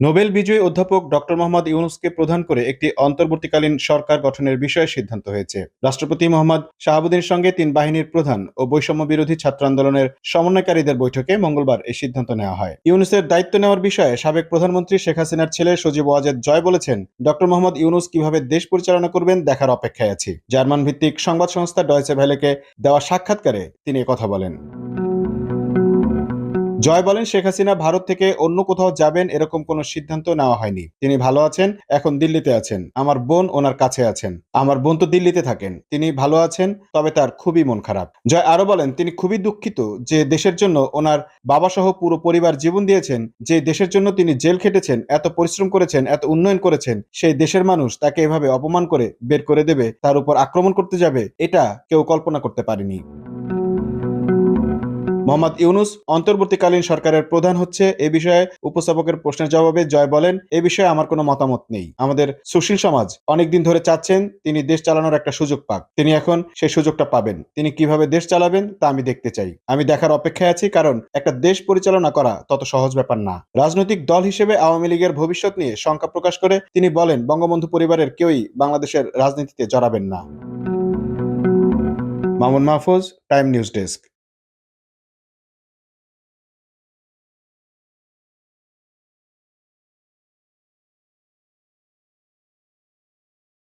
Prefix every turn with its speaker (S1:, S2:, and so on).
S1: Nobel বিজয়ী অধ্যাপক doctor Mohammad ইউনুসকে প্রধান করে একটি অন্তর্বর্তীকালীন সরকার গঠনের বিষয়ে সিদ্ধান্ত হয়েছে। রাষ্ট্রপতি মোহাম্মদ শাহাবুদ্দিনের সঙ্গে তিন বাহিনীর প্রধান ও বৈষম্য বিরোধী ছাত্র আন্দোলনের সমন্বয়কারীদের বৈঠকে মঙ্গলবার এই সিদ্ধান্ত নেওয়া হয়। ইউনুসের দায়িত্ব নেওয়ার বিষয়ে সাবেক প্রধানমন্ত্রী শেখ হাসিনার ছেলে সজীব ওয়াজেদ জয় বলেছেন, ডক্টর মোহাম্মদ ইউনুস কীভাবে দেশ পরিচালনা করবেন দেখার অপেক্ষায় আছি। জার্মান ভিত্তিক সংবাদ সংস্থা ডয়সে ভ্যালেকে দেওয়া সাক্ষাৎকারে তিনি কথা বলেন। জয় বলেন শেখ হাসিনা ভারত থেকে অন্য কোথাও যাবেন এরকম কোনো সিদ্ধান্ত নেওয়া হয়নি। তিনি ভালো আছেন, এখন দিল্লিতে আছেন। আমার বোন ওনার কাছে আছেন। আমার বোন তো দিল্লিতে থাকেন। তিনি ভালো আছেন, তবে তার খুবই মন খারাপ। জয় আরও বলেন, তিনি খুবই দুঃখিত যে দেশের জন্য ওনার বাবা সহ পুরো পরিবার জীবন দিয়েছেন, যে দেশের জন্য তিনি জেল খেটেছেন, এত পরিশ্রম করেছেন, এত উন্নয়ন করেছেন, সেই দেশের মানুষ তাকে এভাবে অপমান করে বের করে দেবে, তার উপর আক্রমণ করতে যাবে, এটা কেউ কল্পনা করতে পারেনি। মোহাম্মদ ইউনুস অন্তর্বর্তীকালীন সরকারের প্রধান হচ্ছে, এ বিষয়ে উপস্থাপকের প্রশ্নের জবাবে জয় বলেন, এ বিষয়ে আমার কোনো মতামত নেই। আমাদের সুশীল সমাজ অনেকদিন ধরে চাচ্ছেন, তিনি দেশ চালানোর একটা সুযোগ পাক। তিনি এখন সেই সুযোগটা পাবেন। তিনি কীভাবে দেশ চালাবেন, তা আমি দেখতে চাই। আমি দেখার অপেক্ষায় আছি, কারণ একটা দেশ পরিচালনা করা তত সহজ ব্যাপার না। রাজনৈতিক দল হিসেবে আওয়ামী লীগের ভবিষ্যৎ নিয়ে শঙ্কা প্রকাশ করে তিনি বলেন, বঙ্গবন্ধু পরিবারের কেউই বাংলাদেশের রাজনীতিতে জড়াবেন না। Mamun Mahfuz, time news desk.